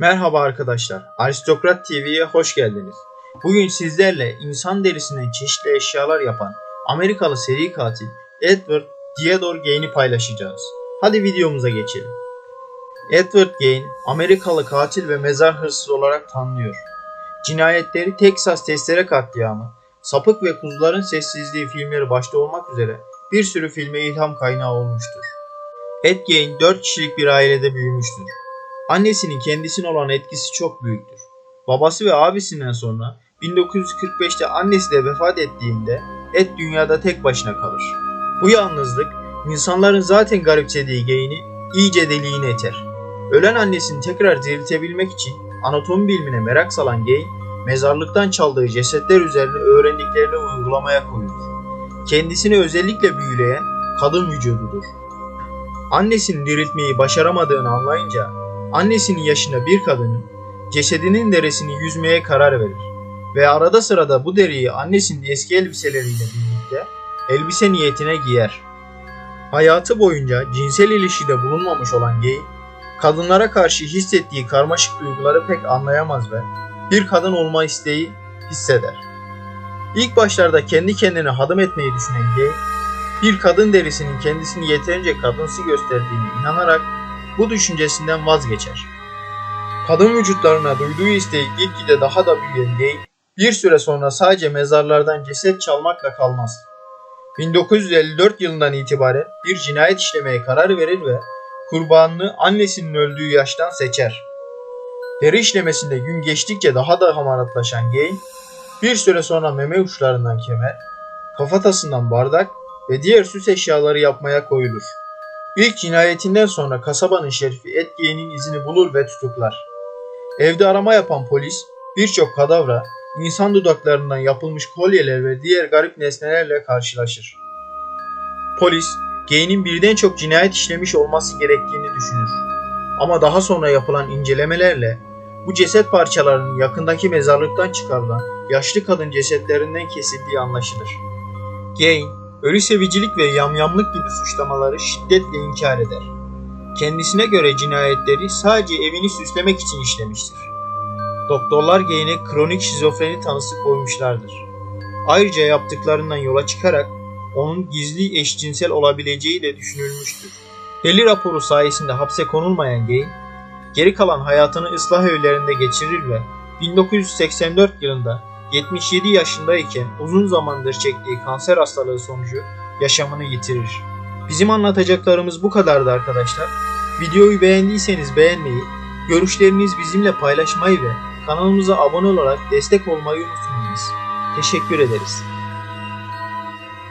Merhaba arkadaşlar, Aristokrat TV'ye hoş geldiniz. Bugün sizlerle insan derisinden çeşitli eşyalar yapan Amerikalı seri katil Edward Theodore Gain'i paylaşacağız. Hadi videomuza geçelim. Edward Gain, Amerikalı katil ve mezar hırsızı olarak tanınıyor. Cinayetleri Texas testere katliamı, Sapık ve Kuzuların Sessizliği filmleri başta olmak üzere bir sürü filme ilham kaynağı olmuştur. Ed Gein 4 kişilik bir ailede büyümüştür. Annesinin kendisine olan etkisi çok büyüktür. Babası ve abisinden sonra 1945'te annesi de vefat ettiğinde Ed dünyada tek başına kalır. Bu yalnızlık insanların zaten garipsediği Gain'i iyice deliğine eter. Ölen annesini tekrar diriltebilmek için anatomi bilimine merak salan Gain, mezarlıktan çaldığı cesetler üzerine öğrendiklerini uygulamaya koyulur. Kendisini özellikle büyüleyen kadın vücududur. Annesini diriltmeyi başaramadığını anlayınca annesinin yaşında bir kadının cesedinin derisini yüzmeye karar verir ve arada sırada bu deriyi annesinin eski elbiseleriyle birlikte elbise niyetine giyer. Hayatı boyunca cinsel ilişkide bulunmamış olan Gay, kadınlara karşı hissettiği karmaşık duyguları pek anlayamaz ve bir kadın olma isteği hisseder. İlk başlarda kendi kendine hadım etmeyi düşünen Gay, bir kadın derisinin kendisini yeterince kadınsı gösterdiğine inanarak bu düşüncesinden vazgeçer. Kadın vücutlarına duyduğu isteği gitgide daha da büyüyen Gay, bir süre sonra sadece mezarlardan ceset çalmakla kalmaz. 1954 yılından itibaren bir cinayet işlemeye karar verir ve kurbanını annesinin öldüğü yaştan seçer. Deri işlemesinde gün geçtikçe daha da hamaratlaşan Gay, bir süre sonra meme uçlarından kemer, kafatasından bardak ve diğer süs eşyaları yapmaya koyulur. İlk cinayetinden sonra kasabanın şerifi Etkiye'nin izini bulur ve tutuklar. Evde arama yapan polis birçok kadavra, insan dudaklarından yapılmış kolyeler ve diğer garip nesnelerle karşılaşır. Polis, Gain'in birden çok cinayet işlemiş olması gerektiğini düşünür. Ama daha sonra yapılan incelemelerle bu ceset parçalarının yakındaki mezarlıktan çıkarılan yaşlı kadın cesetlerinden kesildiği anlaşılır. Gain, ölü sevicilik ve yamyamlık gibi suçlamaları şiddetle inkar eder. Kendisine göre cinayetleri sadece evini süslemek için işlemiştir. Doktorlar Gain'e kronik şizofreni tanısı koymuşlardır. Ayrıca yaptıklarından yola çıkarak onun gizli eşcinsel olabileceği de düşünülmüştür. Deli raporu sayesinde hapse konulmayan Gain, geri kalan hayatını ıslah evlerinde geçirir ve 1984 yılında 77 yaşındayken uzun zamandır çektiği kanser hastalığı sonucu yaşamını yitirir. Bizim anlatacaklarımız bu kadardı arkadaşlar. Videoyu beğendiyseniz beğenmeyi, görüşlerinizi bizimle paylaşmayı ve kanalımıza abone olarak destek olmayı unutmayınız. Teşekkür ederiz.